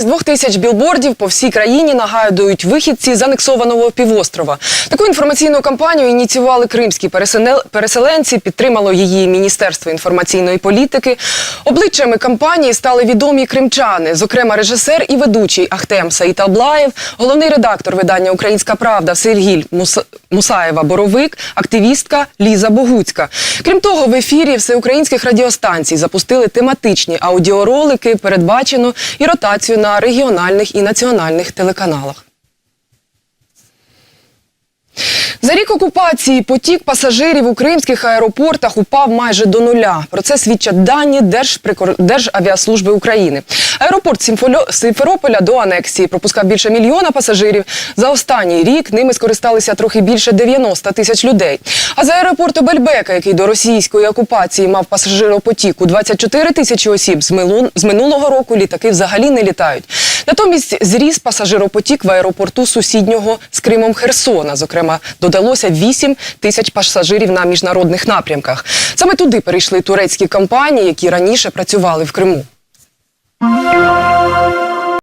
З двох тисяч білбордів по всій країні нагадують вихідці з анексованого півострова. Таку інформаційну кампанію ініціювали кримські переселенці, підтримало її Міністерство інформаційної політики. Обличчями кампанії стали відомі кримчани, зокрема режисер і ведучий Ахтем Саїтаблаєв, головний редактор видання Українська Правда Сергіль Мус- Мусаєва Боровик, активістка Ліза Богуцька. Крім того, в ефірі всеукраїнських радіостанцій запустили тематичні аудіоролики, передбачено і ротацію на регіональних і національних телеканалах. За рік окупації потік пасажирів у кримських аеропортах упав майже до нуля. Про це свідчать дані Держприкор... Державіаслужби України. Аеропорт Сімфольо- Симферополя до анексії пропускав більше мільйона пасажирів. За останній рік ними скористалися трохи більше 90 тисяч людей. А за аеропорту Бельбека, який до російської окупації мав пасажиропотік у 24 тисячі осіб, з милу- з минулого року літаки взагалі не літають. Натомість зріс пасажиропотік в аеропорту сусіднього з Кримом Херсона. Зокрема, додалося 8 тисяч пасажирів на міжнародних напрямках. Саме туди перейшли турецькі компанії, які раніше працювали в Криму.